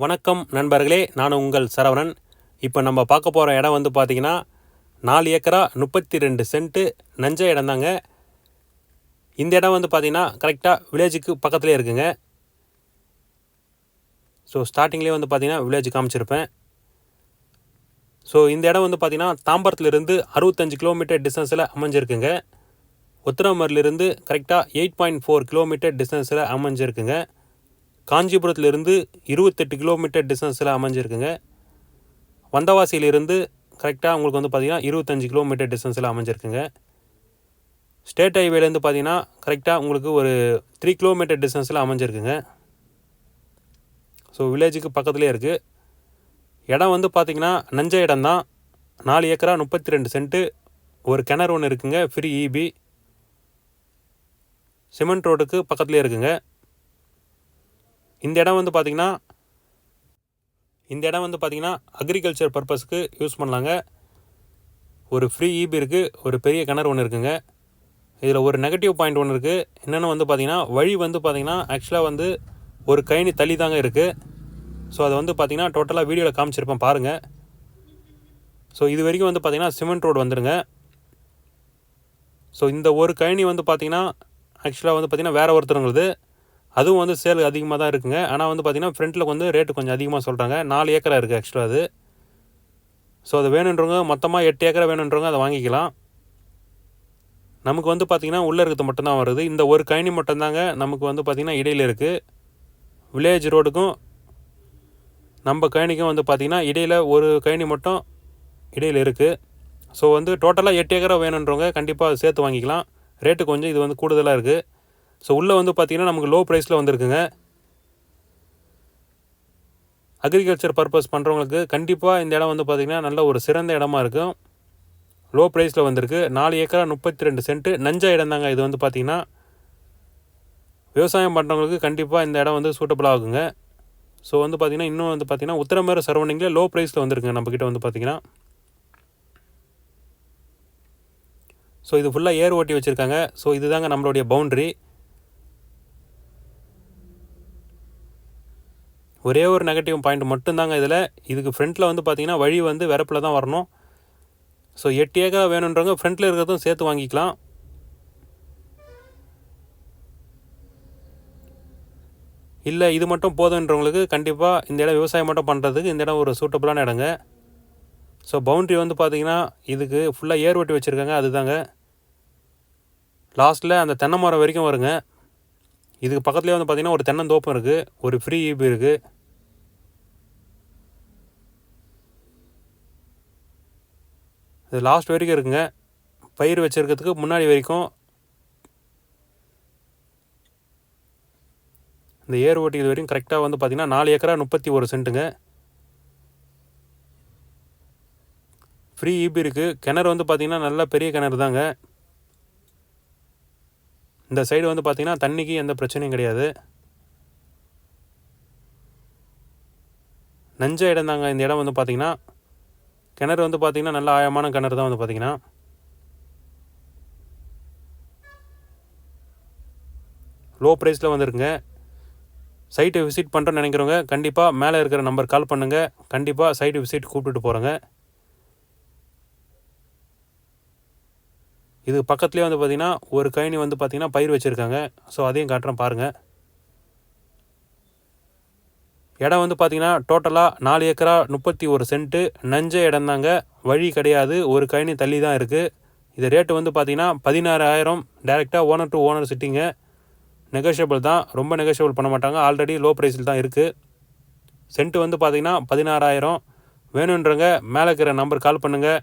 வணக்கம் நண்பர்களே நான் உங்கள் சரவணன். இப்போ நம்ம பார்க்க போகிற இடம் வந்து பார்த்திங்கன்னா நாலு ஏக்கரா முப்பத்தி ரெண்டு சென்ட்டு நஞ்ச இடம் தாங்க. இந்த இடம் வந்து பார்த்திங்கன்னா கரெக்டாக வில்லேஜுக்கு பக்கத்துலேயே இருக்குங்க. ஸோ ஸ்டார்டிங்லேயே வந்து பார்த்திங்கன்னா வில்லேஜ் காமிச்சிருப்பேன். ஸோ இந்த இடம் வந்து பார்த்திங்கன்னா தாம்பரத்துலேருந்து அறுபத்தஞ்சு கிலோமீட்டர் டிஸ்டன்ஸில் அமைஞ்சிருக்குங்க. உத்திரமரிலிருந்து கரெக்டாக எயிட் பாயிண்ட் ஃபோர் கிலோமீட்டர் டிஸ்டன்ஸில் அமைஞ்சிருக்குங்க. காஞ்சிபுரத்துலேருந்து இருபத்தெட்டு கிலோமீட்டர் டிஸ்டன்ஸில் அமைஞ்சிருக்குங்க. வந்தவாசியிலிருந்து கரெக்டாக உங்களுக்கு வந்து பார்த்திங்கன்னா இருபத்தஞ்சி கிலோமீட்டர் டிஸ்டன்ஸில் அமைஞ்சிருக்குங்க. ஸ்டேட் ஹைவேலேருந்து பார்த்தீங்கன்னா கரெக்டாக உங்களுக்கு ஒரு த்ரீ கிலோமீட்டர் டிஸ்டன்ஸில் அமைஞ்சிருக்குங்க. ஸோ வில்லேஜுக்கு பக்கத்துலேயே இருக்குது இடம் வந்து பார்த்திங்கன்னா நஞ்ச இடம் தான். நாலு ஏக்கரா முப்பத்தி ரெண்டு சென்ட்டு ஒரு கிணறு ஒன்று இருக்குங்க ஃப்ரீ இபி சிமெண்ட் ரோடுக்கு பக்கத்துலேயே இருக்குங்க. இந்த இடம் வந்து பார்த்திங்கன்னா இந்த இடம் வந்து பார்த்திங்கன்னா அக்ரிகல்ச்சர் பர்பஸ்க்கு யூஸ் பண்ணலாங்க. ஒரு ஃப்ரீ ஈபி இருக்குது ஒரு பெரிய கிணறு ஒன்று இருக்குங்க. இதில் ஒரு நெகட்டிவ் பாயிண்ட் ஒன்று இருக்குது என்னென்னு வந்து பார்த்திங்கன்னா வழி வந்து பார்த்திங்கன்னா ஆக்சுவலாக வந்து ஒரு கைனி தள்ளி தாங்க இருக்குது ஸோ அதை வந்து பார்த்திங்கன்னா டோட்டலாக வீடியோவில் காமிச்சிருப்பேன் பாருங்கள் ஸோ இது வரைக்கும் வந்து பார்த்திங்கன்னா சிமெண்ட் ரோடு வந்துடுங்க ஸோ இந்த ஒரு கழனி வந்து பார்த்திங்கன்னா ஆக்சுவலாக வந்து பார்த்திங்கன்னா வேறு ஒருத்தருங்கிறது அதுவும் வந்து சேல் அதிகமாக தான் இருக்குங்க. ஆனால் வந்து பார்த்திங்கன்னா ஃப்ரண்ட்டில் வந்து ரேட்டு கொஞ்சம் அதிகமாக சொல்கிறாங்க நாலு ஏக்கரா இருக்குது ஆக்சுவலாக அது. ஸோ அது வேணுன்றவங்க மொத்தமாக எட்டு ஏக்கரா வேணுன்றவங்க அதை வாங்கிக்கலாம். நமக்கு வந்து பார்த்திங்கன்னா உள்ளே இருக்கிறது மட்டும்தான் வருது. இந்த ஒரு கழனி மட்டும்தாங்க நமக்கு வந்து பார்த்திங்கன்னா இடையில் இருக்குது வில்லேஜ் ரோடுக்கும் நம்ம கழனிக்கும் வந்து பார்த்திங்கன்னா இடையில் ஒரு கழனி மட்டும் இடையில் இருக்குது ஸோ வந்து டோட்டலாக எட்டு ஏக்கரா வேணுன்றவங்க கண்டிப்பாக சேர்த்து வாங்கிக்கலாம். ரேட்டு கொஞ்சம் இது வந்து கூடுதலாக இருக்குது ஸோ உள்ளே வந்து பார்த்திங்கன்னா நமக்கு லோ ப்ரைஸில் வந்திருக்குங்க. அக்ரிகல்ச்சர் பர்பஸ் பண்ணுறவங்களுக்கு கண்டிப்பாக இந்த இடம் வந்து பார்த்திங்கன்னா நல்ல ஒரு சிறந்த இடமா இருக்கும். லோ ப்ரைஸில் வந்திருக்கு. நாலு ஏக்கரா முப்பத்தி ரெண்டு சென்ட்டு நஞ்சா இடம் தாங்க இது வந்து பார்த்திங்கன்னா விவசாயம் பண்ணுறவங்களுக்கு கண்டிப்பாக இந்த இடம் வந்து சூட்டபிள் ஆகுங்க. ஸோ வந்து பார்த்திங்கன்னா இன்னும் வந்து பார்த்திங்கன்னா உத்தரமேறு சரௌண்டிங்கில் லோ ப்ரைஸில் வந்துருக்குங்க நம்மக்கிட்ட வந்து பார்த்திங்கன்னா ஸோ இது ஃபுல்லாக ஏர் ஓட்டி வச்சுருக்காங்க. ஸோ இதுதாங்க நம்மளுடைய பவுண்ட்ரி ஒரே ஒரு நெகட்டிவ் பாயிண்ட் மட்டும்தாங்க இதில். இதுக்கு ஃப்ரண்ட்டில் வந்து பார்த்தீங்கன்னா வழி வந்து வெறப்பில் தான் வரணும். ஸோ எட்டு ஏக்கரா வேணுன்றவங்க ஃப்ரண்ட்டில் இருக்கிறதும் சேர்த்து வாங்கிக்கலாம். இல்லை இது மட்டும் போதுன்றவங்களுக்கு கண்டிப்பாக இந்த இடம் விவசாயம் மட்டும் பண்ணுறதுக்கு இந்த இடம் ஒரு சூட்டபுளான இடங்க. ஸோ பவுண்ட்ரி வந்து பார்த்தீங்கன்னா இதுக்கு ஃபுல்லாக ஏர் ஓட்டி வச்சுருக்காங்க அதுதாங்க. லாஸ்ட்டில் அந்த தென்னை மரம் வரைக்கும் வருங்க. இதுக்கு பக்கத்துலேயே வந்து பார்த்திங்கன்னா ஒரு தென்னந்தோப்பம் இருக்குது ஒரு ஃப்ரீ ஈபி இருக்குது இது லாஸ்ட் வரைக்கும் இருக்குங்க. பயிர் வச்சுருக்கிறதுக்கு முன்னாடி வரைக்கும் இந்த ஏர் ஓட்டி இது வரைக்கும் கரெக்டாக வந்து பார்த்திங்கன்னா நாலு ஏக்கரா முப்பத்தி ஒரு சென்ட்டுங்க ஃப்ரீ ஈபி இருக்குது கிணறு வந்து பார்த்திங்கன்னா நல்ல பெரிய கிணறு தாங்க. இந்த சைடு வந்து பார்த்திங்கன்னா தண்ணிக்கு எந்த பிரச்சனையும் கிடையாது. நஞ்ச இடம் தாங்க. இந்த இடம் வந்து பார்த்திங்கன்னா கிணறு வந்து பார்த்திங்கன்னா நல்ல ஆழமான கிணறு தான் வந்து பார்த்திங்கன்னா லோ ப்ரைஸில் வந்துருங்க சைட்டை விசிட் பண்ணுறேன்னு நினைக்கிறவங்க கண்டிப்பாக மேலே இருக்கிற நம்பர் கால் பண்ணுங்கள் கண்டிப்பாக சைட்டு விசிட் கூப்பிட்டுட்டு போகிறேங்க இது பக்கத்துலேயே வந்து பார்த்திங்கன்னா ஒரு கழனி வந்து பார்த்திங்கன்னா பயிர் வச்சுருக்காங்க. ஸோ அதையும் காட்டுறேன் பாருங்கள் இடம் வந்து பார்த்திங்கன்னா டோட்டலாக நாலு ஏக்கரா முப்பத்தி ஒரு சென்ட்டு. நஞ்ச இடம் தாங்க வழி கிடையாது. ஒரு கழனி தள்ளி தான் இருக்குது இது ரேட்டு வந்து பார்த்திங்கன்னா பதினாறாயிரம் டேரெக்டாக ஓனர் டு ஓனர் சிட்டிங்க நெகோஷியபிள் தான். ரொம்ப நெகோஷியபிள் பண்ண மாட்டாங்க. ஆல்ரெடி லோ ப்ரைஸில் தான் இருக்குது சென்ட்டு வந்து பார்த்திங்கன்னா பதினாறாயிரம். வேணுன்றங்க மேலே இருக்கிற நம்பர் கால் பண்ணுங்கள்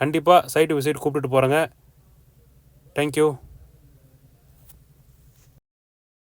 கண்டிப்பாக சைட்டு விசிட் கூப்பிட்டுட்டு போகிறேங்க தேங்க்யூ.